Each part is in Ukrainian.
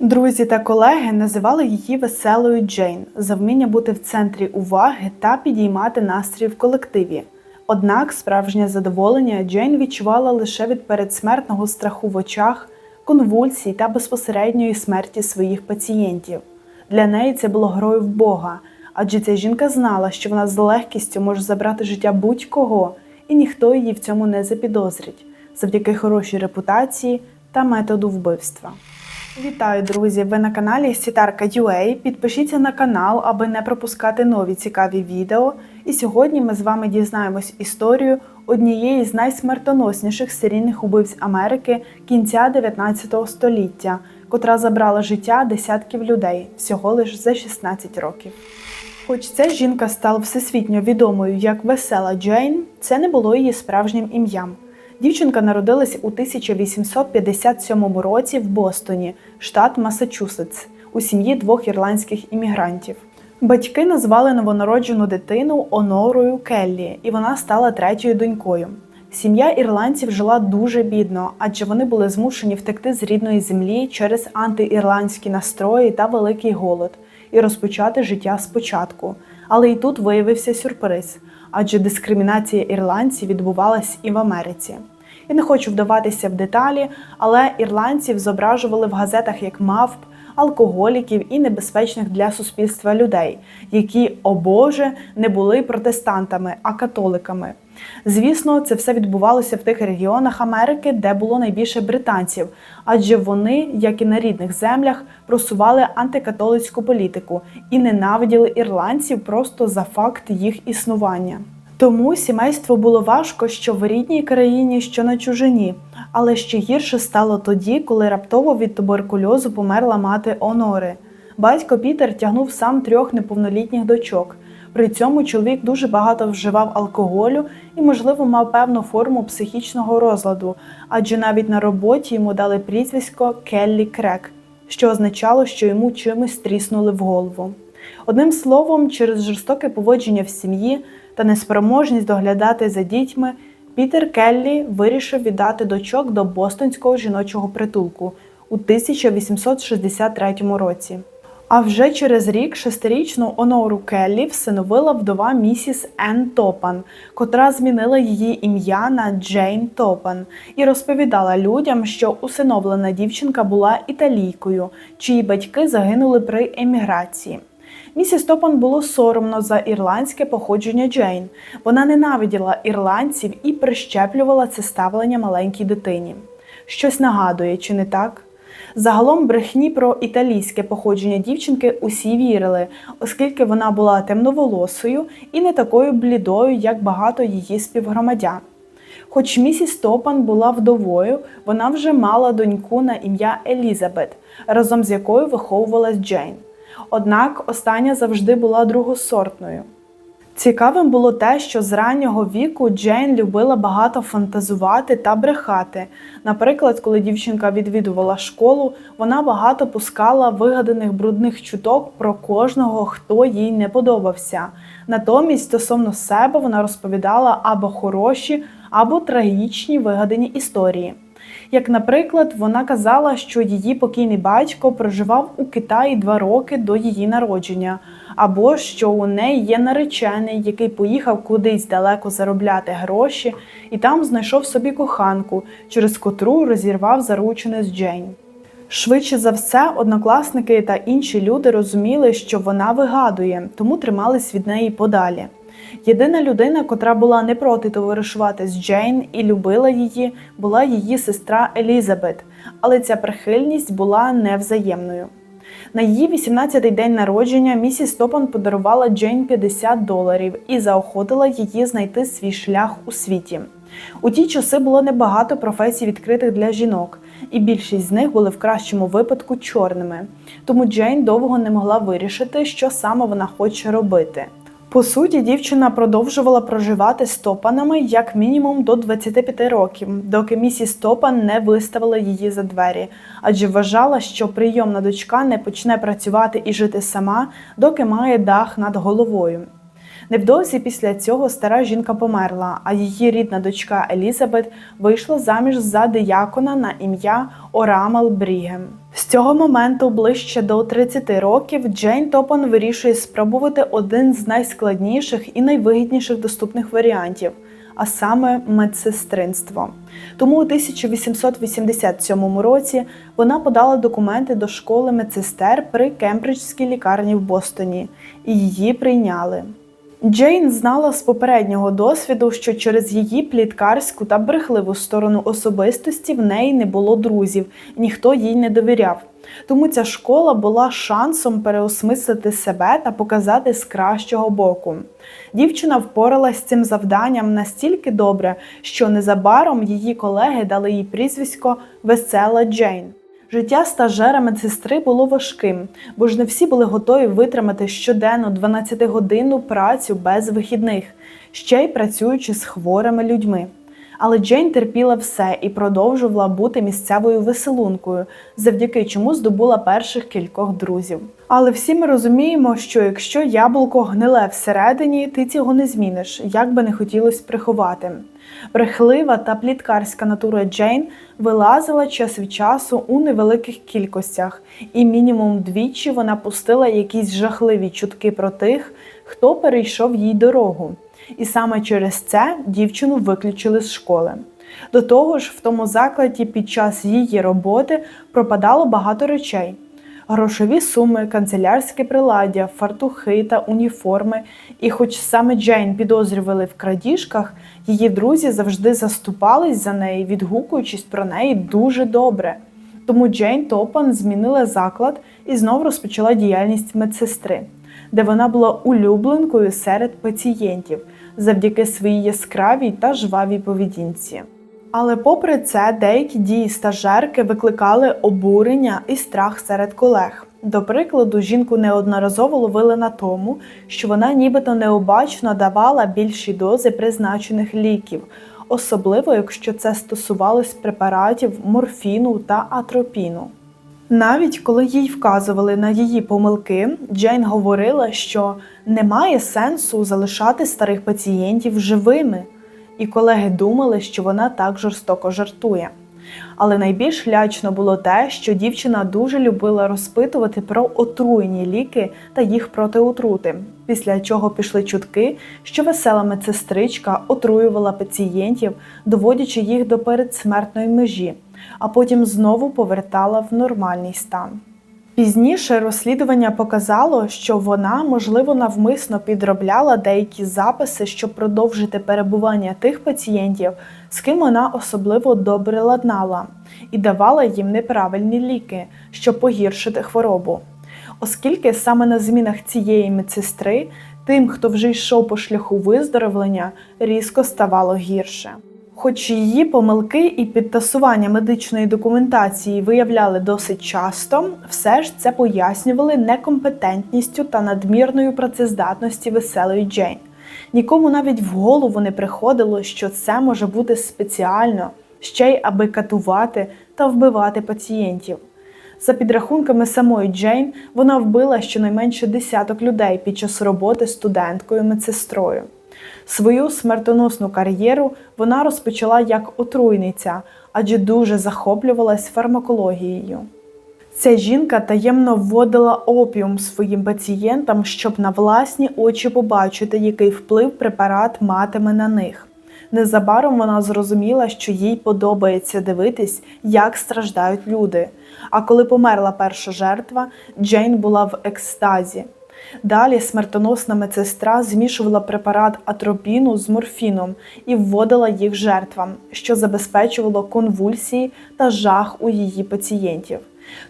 Друзі та колеги називали її веселою Джейн за вміння бути в центрі уваги та підіймати настрій в колективі. Однак справжнє задоволення Джейн відчувала лише від передсмертного страху в очах, конвульсій та безпосередньої смерті своїх пацієнтів. Для неї це було грою в Бога, адже ця жінка знала, що вона з легкістю може забрати життя будь-кого, і ніхто її в цьому не запідозрить завдяки хорошій репутації та методу вбивства. Вітаю, друзі! Ви на каналі Сітарка UA. Підпишіться на канал, аби не пропускати нові цікаві відео. І сьогодні ми з вами дізнаємось історію однієї з найсмертоносніших серійних убивць Америки кінця 19 століття, котра забрала життя десятків людей всього лиш за 16 років. Хоч ця жінка стала всесвітньо відомою як весела Джейн, це не було її справжнім ім'ям. Дівчинка народилась у 1857 році в Бостоні, штат Масачусетс, у сім'ї двох ірландських іммігрантів. Батьки назвали новонароджену дитину Онорою Келлі, і вона стала третьою донькою. Сім'я ірландців жила дуже бідно, адже вони були змушені втекти з рідної землі через антиірландські настрої та великий голод і розпочати життя спочатку. Але і тут виявився сюрприз, адже дискримінація ірландців відбувалась і в Америці. Я не хочу вдаватися в деталі, але ірландців зображували в газетах як мавп, алкоголіків і небезпечних для суспільства людей, які, о Боже, не були протестантами, а католиками. Звісно, це все відбувалося в тих регіонах Америки, де було найбільше британців, адже вони, як і на рідних землях, просували антикатолицьку політику і ненавиділи ірландців просто за факт їх існування. Тому сімейству було важко, що в рідній країні, що на чужині. Але ще гірше стало тоді, коли раптово від туберкульозу померла мати Онори. Батько Пітер тягнув сам трьох неповнолітніх дочок. При цьому чоловік дуже багато вживав алкоголю і, можливо, мав певну форму психічного розладу, адже навіть на роботі йому дали прізвисько Келлі Крек, що означало, що йому чимось тріснули в голову. Одним словом, через жорстоке поводження в сім'ї та неспроможність доглядати за дітьми, Пітер Келлі вирішив віддати дочок до Бостонського жіночого притулку у 1863 році. А вже через рік шестирічну Онору Келлі всиновила вдова місіс Енн Топан, котра змінила її ім'я на Джейн Топан і розповідала людям, що усиновлена дівчинка була італійкою, чиї батьки загинули при еміграції. Місіс Топан було соромно за ірландське походження Джейн. Вона ненавиділа ірландців і прищеплювала це ставлення маленькій дитині. Щось нагадує, чи не так? Загалом брехні про італійське походження дівчинки усі вірили, оскільки вона була темноволосою і не такою блідою, як багато її співгромадян. Хоч місіс Топан була вдовою, вона вже мала доньку на ім'я Елізабет, разом з якою виховувалась Джейн. Однак остання завжди була другосортною. Цікавим було те, що з раннього віку Джейн любила багато фантазувати та брехати. Наприклад, коли дівчинка відвідувала школу, вона багато пускала вигаданих брудних чуток про кожного, хто їй не подобався. Натомість, стосовно себе, вона розповідала або хороші, або трагічні вигадані історії. Як, наприклад, вона казала, що її покійний батько проживав у Китаї два роки до її народження, або що у неї є наречений, який поїхав кудись далеко заробляти гроші, і там знайшов собі коханку, через котру розірвав заручене з Джейн. Швидше за все, однокласники та інші люди розуміли, що вона вигадує, тому тримались від неї подалі. Єдина людина, котра була не проти товаришувати з Джейн і любила її, була її сестра Елізабет, але ця прихильність була невзаємною. На її 18-й день народження місіс Топан подарувала Джейн 50 доларів і заохотила її знайти свій шлях у світі. У ті часи було небагато професій відкритих для жінок, і більшість з них були в кращому випадку чорними. Тому Джейн довго не могла вирішити, що саме вона хоче робити. По суті, дівчина продовжувала проживати з Топанами як мінімум до 25 років, доки місіс Топан не виставила її за двері, адже вважала, що прийомна дочка не почне працювати і жити сама, доки має дах над головою. Невдовзі після цього стара жінка померла, а її рідна дочка Елізабет вийшла заміж за диякона на ім'я Орамел Брігем. З цього моменту, ближче до 30 років, Джейн Топон вирішує спробувати один з найскладніших і найвигідніших доступних варіантів, а саме медсестринство. Тому у 1887 році вона подала документи до школи медсестер при Кембриджській лікарні в Бостоні, і її прийняли. Джейн знала з попереднього досвіду, що через її пліткарську та брехливу сторону особистості в неї не було друзів, ніхто їй не довіряв. Тому ця школа була шансом переосмислити себе та показати з кращого боку. Дівчина впоралась з цим завданням настільки добре, що незабаром її колеги дали їй прізвисько Весела Джейн. Життя стажера медсестри було важким, бо ж не всі були готові витримати щоденну 12-годинну працю без вихідних, ще й працюючи з хворими людьми. Але Джейн терпіла все і продовжувала бути місцевою веселункою, завдяки чому здобула перших кількох друзів. Але всі ми розуміємо, що якщо яблуко гниле всередині, ти цього не зміниш, як би не хотілося приховати. Брехлива та пліткарська натура Джейн вилазила час від часу у невеликих кількостях, і мінімум двічі вона пустила якісь жахливі чутки про тих, хто перейшов їй дорогу. І саме через це дівчину виключили з школи. До того ж, в тому закладі під час її роботи пропадало багато речей. Грошові суми, канцелярське приладдя, фартухи та уніформи. І хоч саме Джейн підозрювали в крадіжках, її друзі завжди заступались за неї, відгукуючись про неї дуже добре. Тому Джейн Топан змінила заклад і знов розпочала діяльність медсестри, де вона була улюбленкою серед пацієнтів завдяки своїй яскравій та жвавій поведінці. Але попри це, деякі дії стажерки викликали обурення і страх серед колег. До прикладу, жінку неодноразово ловили на тому, що вона нібито необачно давала більші дози призначених ліків, особливо якщо це стосувалось препаратів морфіну та атропіну. Навіть коли їй вказували на її помилки, Джейн говорила, що немає сенсу залишати старих пацієнтів живими, і колеги думали, що вона так жорстоко жартує. Але найбільш лячно було те, що дівчина дуже любила розпитувати про отруєні ліки та їх протиотрути, після чого пішли чутки, що весела медсестричка отруювала пацієнтів, доводячи їх до передсмертної межі, а потім знову повертала в нормальний стан. Пізніше розслідування показало, що вона, можливо, навмисно підробляла деякі записи, щоб продовжити перебування тих пацієнтів, з ким вона особливо добре ладнала, і давала їм неправильні ліки, щоб погіршити хворобу. Оскільки саме на змінах цієї медсестри тим, хто вже йшов по шляху виздоровлення, різко ставало гірше. Хоч її помилки і підтасування медичної документації виявляли досить часто, все ж це пояснювали некомпетентністю та надмірною працездатності веселої Джейн. Нікому навіть в голову не приходило, що це може бути спеціально, ще й аби катувати та вбивати пацієнтів. За підрахунками самої Джейн, вона вбила щонайменше десяток людей під час роботи студенткою медсестрою. Свою смертоносну кар'єру вона розпочала як отруйниця, адже дуже захоплювалась фармакологією. Ця жінка таємно вводила опіум своїм пацієнтам, щоб на власні очі побачити, який вплив препарат матиме на них. Незабаром вона зрозуміла, що їй подобається дивитись, як страждають люди. А коли померла перша жертва, Джейн була в екстазі. Далі смертоносна медсестра змішувала препарат атропіну з морфіном і вводила їх жертвам, що забезпечувало конвульсії та жах у її пацієнтів.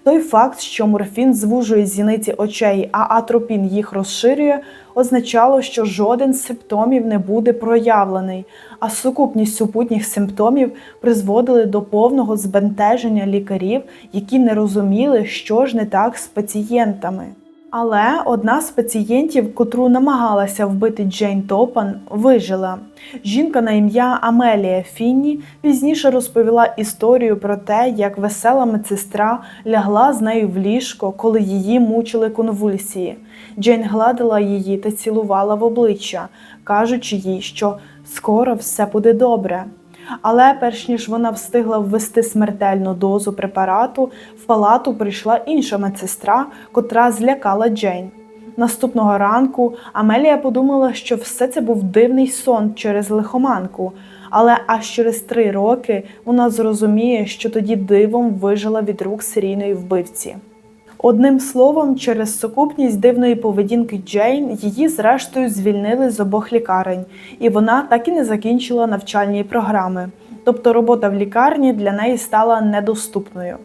Той факт, що морфін звужує зіниці очей, а атропін їх розширює, означало, що жоден з симптомів не буде проявлений, а сукупність супутніх симптомів призводили до повного збентеження лікарів, які не розуміли, що ж не так з пацієнтами. Але одна з пацієнтів, котру намагалася вбити Джейн Топан, вижила. Жінка на ім'я Амелія Фінні пізніше розповіла історію про те, як весела медсестра лягла з нею в ліжко, коли її мучили конвульсії. Джейн гладила її та цілувала в обличчя, кажучи їй, що скоро все буде добре. Але перш ніж вона встигла ввести смертельну дозу препарату, в палату прийшла інша медсестра, котра злякала Джейн. Наступного ранку Амелія подумала, що все це був дивний сон через лихоманку, але аж через три роки вона зрозуміє, що тоді дивом вижила від рук серійної вбивці. Одним словом, через сукупність дивної поведінки Джейн її зрештою звільнили з обох лікарень, і вона так і не закінчила навчальні програми. Тобто робота в лікарні для неї стала недоступною.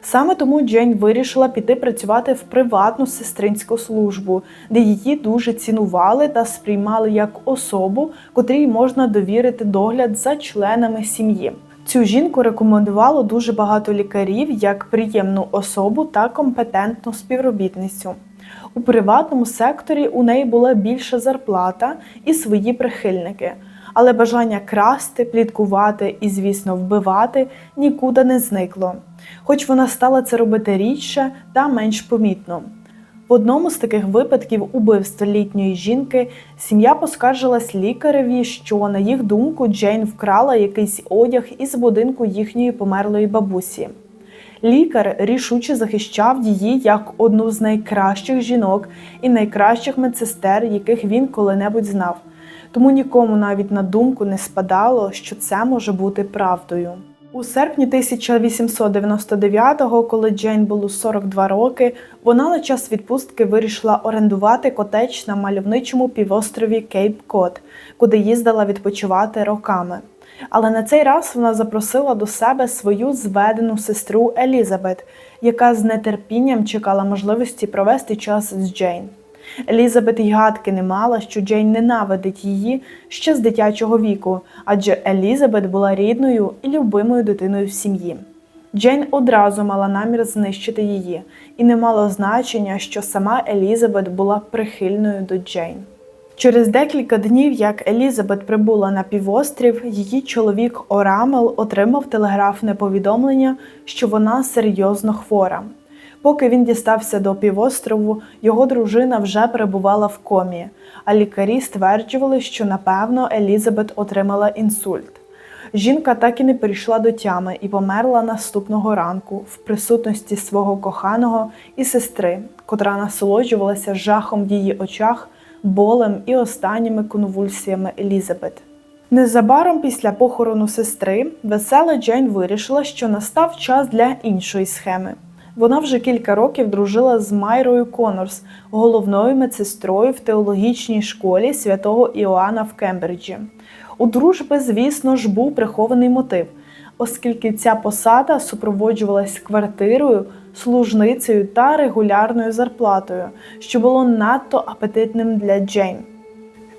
Саме тому Джейн вирішила піти працювати в приватну сестринську службу, де її дуже цінували та сприймали як особу, котрій можна довірити догляд за членами сім'ї. Цю жінку рекомендувало дуже багато лікарів як приємну особу та компетентну співробітницю. У приватному секторі у неї була більша зарплата і свої прихильники, але бажання красти, пліткувати і, звісно, вбивати нікуди не зникло, хоч вона стала це робити рідше та менш помітно. В одному з таких випадків убивства літньої жінки сім'я поскаржилась лікареві, що, на їх думку, Джейн вкрала якийсь одяг із будинку їхньої померлої бабусі. Лікар рішуче захищав її як одну з найкращих жінок і найкращих медсестер, яких він коли-небудь знав. Тому нікому навіть на думку не спадало, що це може бути правдою. У серпні 1899-го, коли Джейн було 42 роки, вона на час відпустки вирішила орендувати котедж на мальовничому півострові Кейп Кот, куди їздила відпочивати роками. Але на цей раз вона запросила до себе свою зведену сестру Елізабет, яка з нетерпінням чекала можливості провести час з Джейн. Елізабет й гадки не мала, що Джейн ненавидить її ще з дитячого віку, адже Елізабет була рідною і любимою дитиною в сім'ї. Джейн одразу мала намір знищити її, і не мало значення, що сама Елізабет була прихильною до Джейн. Через декілька днів, як Елізабет прибула на півострів, її чоловік Орамел отримав телеграфне повідомлення, що вона серйозно хвора. Поки він дістався до півострову, його дружина вже перебувала в комі, а лікарі стверджували, що напевно Елізабет отримала інсульт. Жінка так і не прийшла до тями і померла наступного ранку в присутності свого коханого і сестри, котра насолоджувалася жахом в її очах, болем і останніми конвульсіями Елізабет. Незабаром після похорону сестри весела Джейн вирішила, що настав час для іншої схеми. Вона вже кілька років дружила з Майрою Конорс, головною медсестрою в теологічній школі святого Іоанна в Кембриджі. У дружби, звісно ж, був прихований мотив, оскільки ця посада супроводжувалась квартирою, служницею та регулярною зарплатою, що було надто апетитним для Джейн.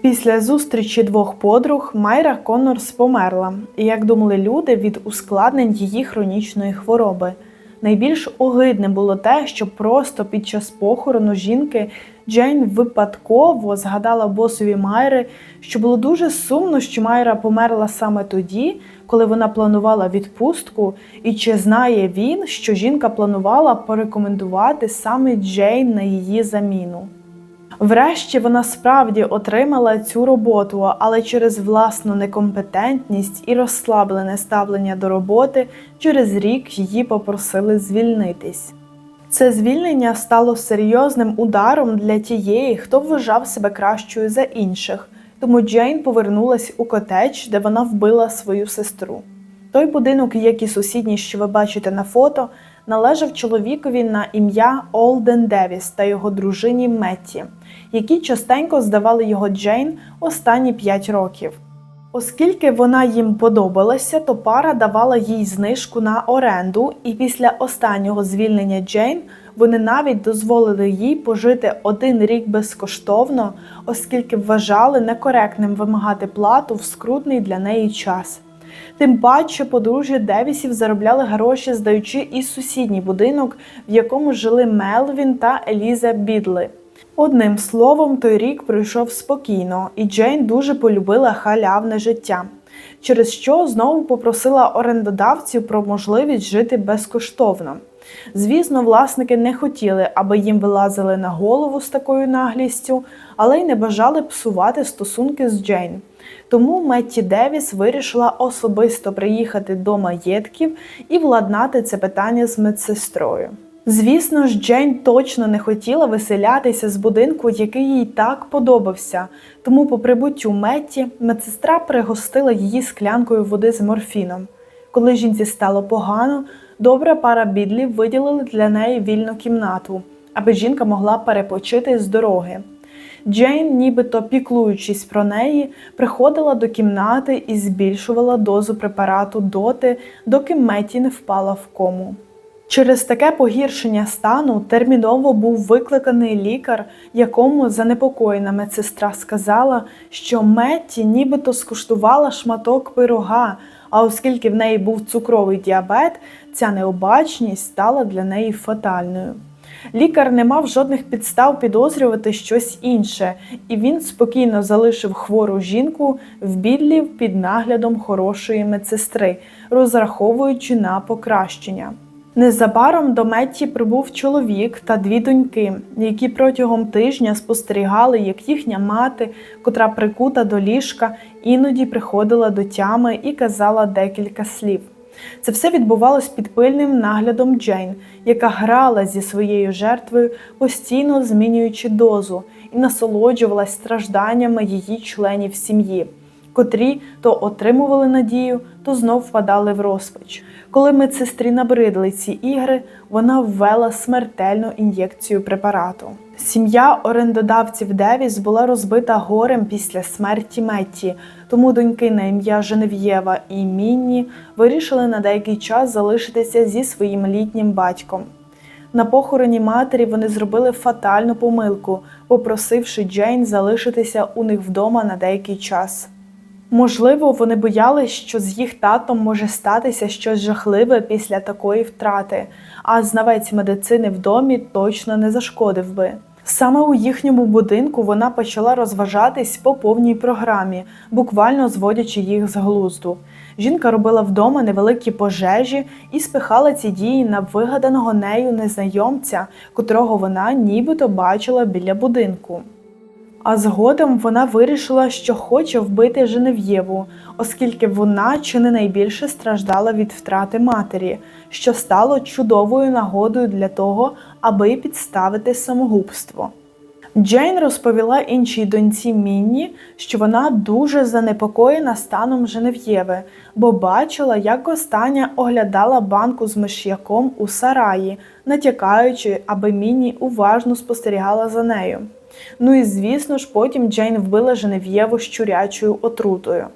Після зустрічі двох подруг Майра Коннорс померла, і як думали люди від ускладнень її хронічної хвороби. Найбільш огидне було те, що просто під час похорону жінки Джейн випадково згадала босові Майри, що було дуже сумно, що Майра померла саме тоді, коли вона планувала відпустку, і чи знає він, що жінка планувала порекомендувати саме Джейн на її заміну. Врешті вона справді отримала цю роботу, але через власну некомпетентність і розслаблене ставлення до роботи через рік її попросили звільнитись. Це звільнення стало серйозним ударом для тієї, хто вважав себе кращою за інших, тому Джейн повернулась у котедж, де вона вбила свою сестру. Той будинок, як і сусідній, що ви бачите на фото, належав чоловікові на ім'я Олден Девіс та його дружині Метті, які частенько здавали його Джейн останні 5 років. Оскільки вона їм подобалася, то пара давала їй знижку на оренду, і після останнього звільнення Джейн вони навіть дозволили їй пожити один рік безкоштовно, оскільки вважали некоректним вимагати плату в скрутний для неї час. Тим паче подружжя Девісів заробляли гроші, здаючи і сусідній будинок, в якому жили Мелвін та Еліза Бідли. Одним словом, той рік пройшов спокійно, і Джейн дуже полюбила халявне життя, через що знову попросила орендодавців про можливість жити безкоштовно. Звісно, власники не хотіли, аби їм вилазили на голову з такою наглістю, але й не бажали псувати стосунки з Джейн. Тому Метті Девіс вирішила особисто приїхати до маєтків і владнати це питання з медсестрою. Звісно ж, Джейн точно не хотіла виселятися з будинку, який їй так подобався. Тому, по прибуттю Метті, медсестра пригостила її склянкою води з морфіном. Коли жінці стало погано, добра пара бідлів виділили для неї вільну кімнату, аби жінка могла перепочити з дороги. Джейн, нібито піклуючись про неї, приходила до кімнати і збільшувала дозу препарату доти, доки Метті не впала в кому. Через таке погіршення стану терміново був викликаний лікар, якому занепокоєна медсестра сказала, що Метті нібито скуштувала шматок пирога, а оскільки в неї був цукровий діабет, ця необачність стала для неї фатальною. Лікар не мав жодних підстав підозрювати щось інше, і він спокійно залишив хвору жінку в бідлів під наглядом хорошої медсестри, розраховуючи на покращення. Незабаром до Метті прибув чоловік та дві доньки, які протягом тижня спостерігали, як їхня мати, котра прикута до ліжка, іноді приходила до тями і казала декілька слів. Це все відбувалось під пильним наглядом Джейн, яка грала зі своєю жертвою, постійно змінюючи дозу, і насолоджувалась стражданнями її членів сім'ї, котрі то отримували надію, то знов впадали в розпач. Коли медсестрі набридли ці ігри, вона ввела смертельну ін'єкцію препарату. Сім'я орендодавців Девіс була розбита горем після смерті Метті, тому доньки на ім'я Женев'єва і Мінні вирішили на деякий час залишитися зі своїм літнім батьком. На похороні матері вони зробили фатальну помилку, попросивши Джейн залишитися у них вдома на деякий час. Можливо, вони боялись, що з їх татом може статися щось жахливе після такої втрати, а знавець медицини в домі точно не зашкодив би. Саме у їхньому будинку вона почала розважатись по повній програмі, буквально зводячи їх з глузду. Жінка робила вдома невеликі пожежі і спихала ці дії на вигаданого нею незнайомця, котрого вона нібито бачила біля будинку. А згодом вона вирішила, що хоче вбити Женев'єву, оскільки вона чи не найбільше страждала від втрати матері, що стало чудовою нагодою для того, аби підставити самогубство. Джейн розповіла іншій доньці Мінні, що вона дуже занепокоєна станом Женев'єви, бо бачила, як остання оглядала банку з миш'яком у сараї, натякаючи, аби Мінні уважно спостерігала за нею. Ну і звісно ж, потім Джейн вбила Женев'єву щурячою отрутою.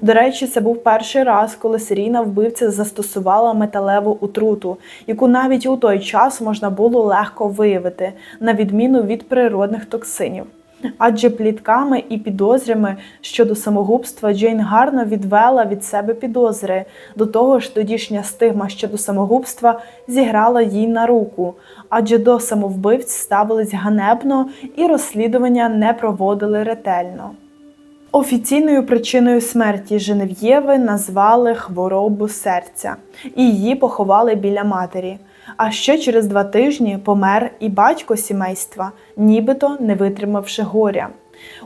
До речі, це був перший раз, коли серійна вбивця застосувала металеву отруту, яку навіть у той час можна було легко виявити, на відміну від природних токсинів. Адже плітками і підозрями щодо самогубства Джейн гарно відвела від себе підозри. До того ж, тодішня стигма щодо самогубства зіграла їй на руку, адже до самовбивць ставились ганебно і розслідування не проводили ретельно. Офіційною причиною смерті Женев'єви назвали хворобу серця, і її поховали біля матері. А ще через два тижні помер і батько сімейства, нібито не витримавши горя.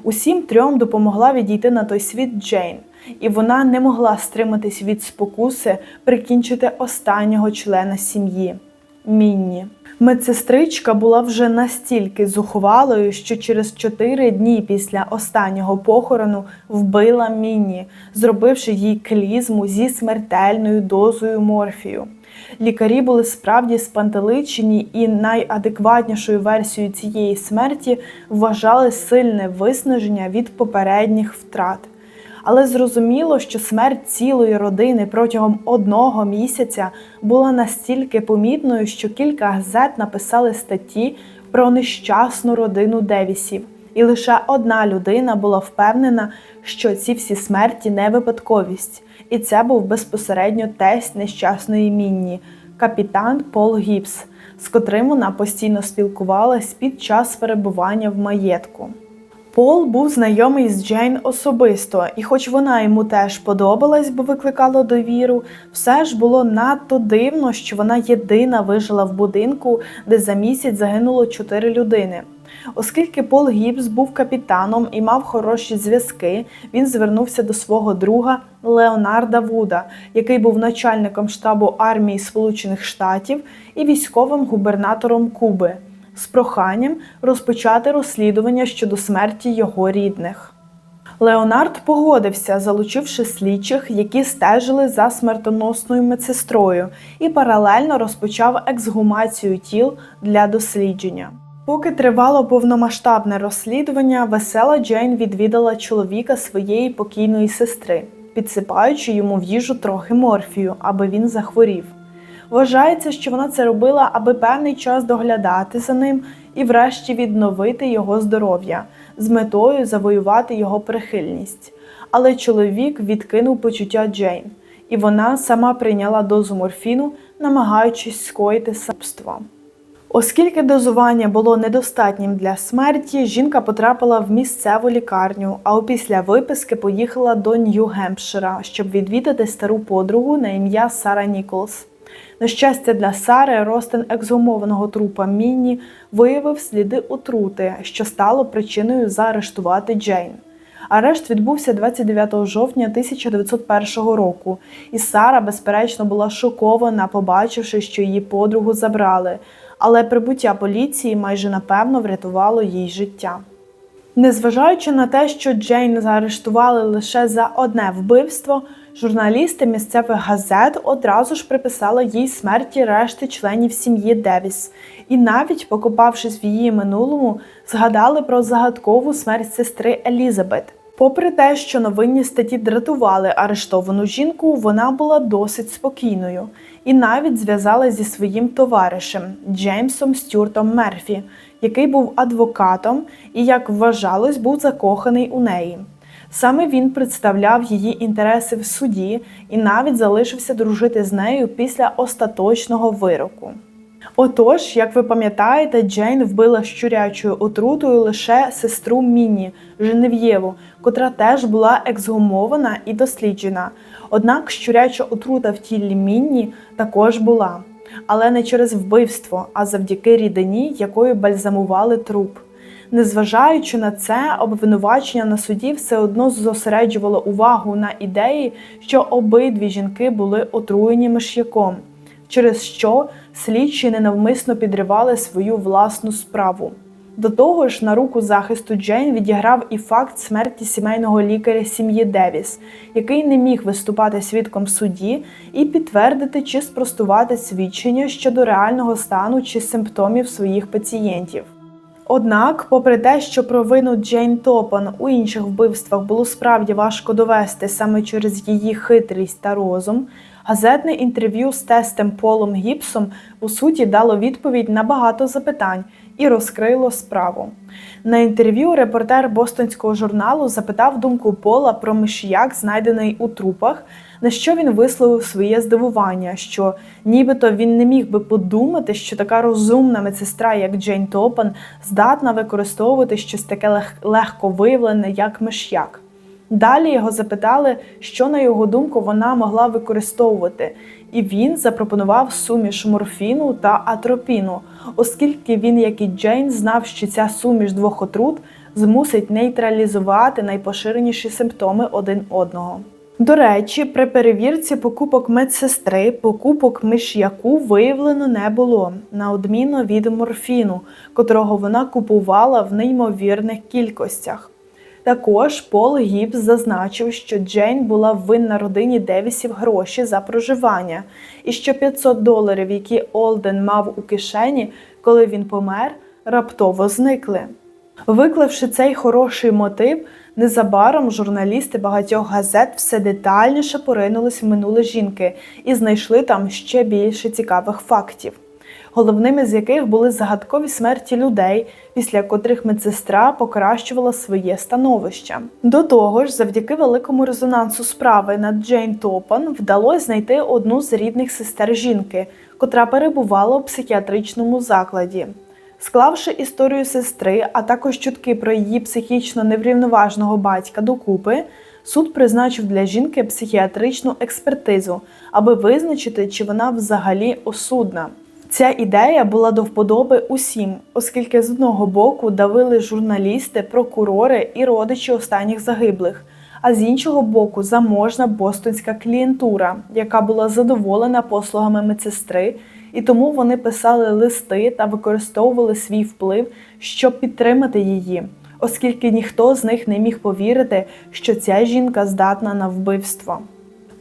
Усім трьом допомогла відійти на той світ Джейн, і вона не могла стриматись від спокуси прикінчити останнього члена сім'ї Мінні. Медсестричка була вже настільки зухвалою, що через чотири дні після останнього похорону вбила Мінні, зробивши їй клізму зі смертельною дозою морфію. Лікарі були справді спантеличені, і найадекватнішою версією цієї смерті вважали сильне виснаження від попередніх втрат. Але зрозуміло, що смерть цілої родини протягом одного місяця була настільки помітною, що кілька газет написали статті про нещасну родину Девісів. І лише одна людина була впевнена, що ці всі смерті не випадковість, і це був безпосередньо тесть нещасної мінні, капітан Пол Гіпс, з котрим вона постійно спілкувалась під час перебування в маєтку. Пол був знайомий з Джейн особисто, і хоч вона йому теж подобалась, бо викликала довіру, все ж було надто дивно, що вона єдина вижила в будинку, де за місяць загинуло чотири людини. Оскільки Пол Гібс був капітаном і мав хороші зв'язки, він звернувся до свого друга Леонарда Вуда, який був начальником штабу армії Сполучених Штатів і військовим губернатором Куби, з проханням розпочати розслідування щодо смерті його рідних. Леонард погодився, залучивши слідчих, які стежили за смертоносною медсестрою, і паралельно розпочав ексгумацію тіл для дослідження. Поки тривало повномасштабне розслідування, весела Джейн відвідала чоловіка своєї покійної сестри, підсипаючи йому в їжу трохи морфію, аби він захворів. Вважається, що вона це робила, аби певний час доглядати за ним і, врешті, відновити його здоров'я з метою завоювати його прихильність. Але чоловік відкинув почуття Джейн, і вона сама прийняла дозу морфіну, намагаючись скоїти самство. Оскільки дозування було недостатнім для смерті, жінка потрапила в місцеву лікарню, а опісля виписки поїхала до Нью-Гемпшира, щоб відвідати стару подругу на ім'я Сара Ніколс. На щастя для Сари, розтин ексгумованого трупа Мінні виявив сліди отрути, що стало причиною заарештувати Джейн. Арешт відбувся 29 жовтня 1901 року, і Сара, безперечно, була шокована, побачивши, що її подругу забрали, але прибуття поліції майже напевно врятувало їй життя. Незважаючи на те, що Джейн заарештували лише за одне вбивство, журналісти місцевих газет одразу ж приписали їй смерті решти членів сім'ї Девіс, і навіть покопавшись в її минулому, згадали про загадкову смерть сестри Елізабет. Попри те, що новинні статті дратували арештовану жінку, вона була досить спокійною і навіть зв'язалася зі своїм товаришем Джеймсом Стюартом Мерфі, який був адвокатом і, як вважалось, був закоханий у неї. Саме він представляв її інтереси в суді і навіть залишився дружити з нею після остаточного вироку. Отож, як ви пам'ятаєте, Джейн вбила щурячою отрутою лише сестру Мінні Женев'єву, котра теж була ексгумована і досліджена. Однак щуряча отрута в тілі Мінні також була, але не через вбивство, а завдяки рідині, якою бальзамували труп. Незважаючи на це, обвинувачення на суді все одно зосереджувало увагу на ідеї, що обидві жінки були отруєні миш'яком, через що слідчі ненавмисно підривали свою власну справу. До того ж, на руку захисту Джейн відіграв і факт смерті сімейного лікаря сім'ї Девіс, який не міг виступати свідком в суді і підтвердити чи спростувати свідчення щодо реального стану чи симптомів своїх пацієнтів. Однак, попри те, що провину Джейн Топан у інших вбивствах було справді важко довести саме через її хитрість та розум, газетне інтерв'ю з тестем Полом Гібсом у суді дало відповідь на багато запитань і розкрило справу. На інтерв'ю репортер бостонського журналу запитав думку Пола про мишіяк, знайдений у трупах, на що він висловив своє здивування, що нібито він не міг би подумати, що така розумна медсестра, як Джейн Топан, здатна використовувати щось таке лег- легко виявлене, як миш'як. Далі його запитали, що на його думку вона могла використовувати, і він запропонував суміш морфіну та атропіну, оскільки він, як і Джейн, знав, що ця суміш двох отрут змусить нейтралізувати найпоширеніші симптоми один одного. До речі, при перевірці покупок медсестри покупок миш'яку виявлено не було, на відміну від морфіну, котрого вона купувала в неймовірних кількостях. Також Пол Гібс зазначив, що Джейн була винна родині Девісів гроші за проживання, і що 500 доларів, які Олден мав у кишені, коли він помер, раптово зникли. Виклавши цей хороший мотив, незабаром журналісти багатьох газет все детальніше поринулись в минуле жінки і знайшли там ще більше цікавих фактів, головними з яких були загадкові смерті людей, після котрих медсестра покращувала своє становище. До того ж, завдяки великому резонансу справи над Джейн Топан вдалося знайти одну з рідних сестер жінки, котра перебувала у психіатричному закладі. Склавши історію сестри, а також чутки про її психічно неврівноважного батька докупи, суд призначив для жінки психіатричну експертизу, аби визначити, чи вона взагалі осудна. Ця ідея була до вподоби усім, оскільки з одного боку давили журналісти, прокурори і родичі останніх загиблих, а з іншого боку заможна бостонська клієнтура, яка була задоволена послугами медсестри, і тому вони писали листи та використовували свій вплив, щоб підтримати її, оскільки ніхто з них не міг повірити, що ця жінка здатна на вбивство.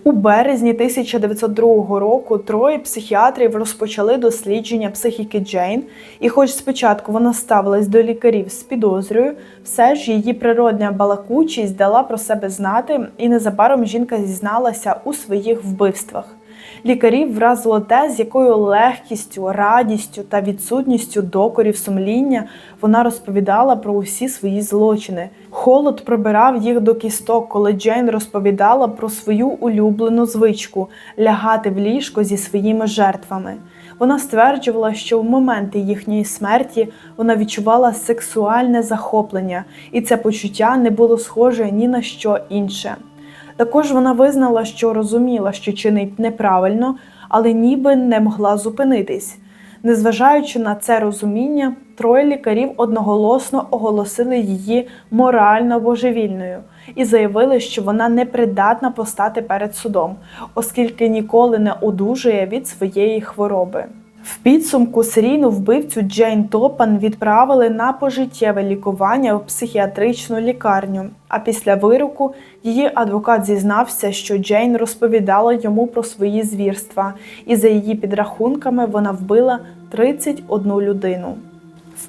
У березні 1902 року троє психіатрів розпочали дослідження психіки Джейн, і, хоч спочатку вона ставилась до лікарів з підозрою, все ж її природня балакучість дала про себе знати, і незабаром жінка зізналася у своїх вбивствах. Лікарів вразило те, з якою легкістю, радістю та відсутністю докорів сумління вона розповідала про усі свої злочини. Холод пробирав їх до кісток, коли Джейн розповідала про свою улюблену звичку лягати в ліжко зі своїми жертвами. Вона стверджувала, що в моменти їхньої смерті вона відчувала сексуальне захоплення, і це почуття не було схоже ні на що інше. Також вона визнала, що розуміла, що чинить неправильно, але ніби не могла зупинитись. Незважаючи на це розуміння, троє лікарів одноголосно оголосили її морально божевільною і заявили, що вона не придатна постати перед судом, оскільки ніколи не одужує від своєї хвороби. В підсумку серійну вбивцю Джейн Топан відправили на пожиттєве лікування в психіатричну лікарню. А після вироку її адвокат зізнався, що Джейн розповідала йому про свої звірства, і за її підрахунками вона вбила 31 людину.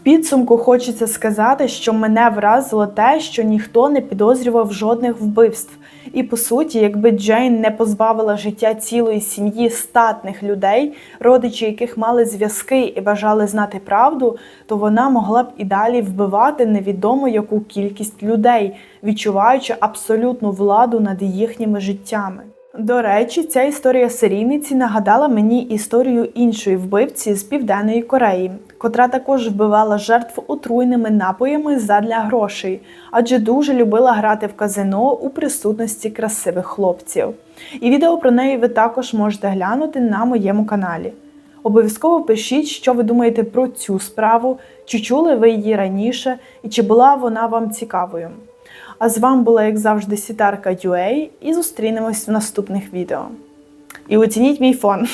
Підсумку хочеться сказати, що мене вразило те, що ніхто не підозрював жодних вбивств. І по суті, якби Джейн не позбавила життя цілої сім'ї статних людей, родичі яких мали зв'язки і бажали знати правду, то вона могла б і далі вбивати невідомо яку кількість людей, відчуваючи абсолютну владу над їхніми життями. До речі, ця історія серійниці нагадала мені історію іншої вбивці з Південної Кореї, котра також вбивала жертв отруйними напоями задля грошей, адже дуже любила грати в казино у присутності красивих хлопців. І відео про неї ви також можете глянути на моєму каналі. Обов'язково пишіть, що ви думаєте про цю справу, чи чули ви її раніше, і чи була вона вам цікавою. А з вами була, як завжди, Сітарка UA, і зустрінемось в наступних відео. І оцініть мій фон.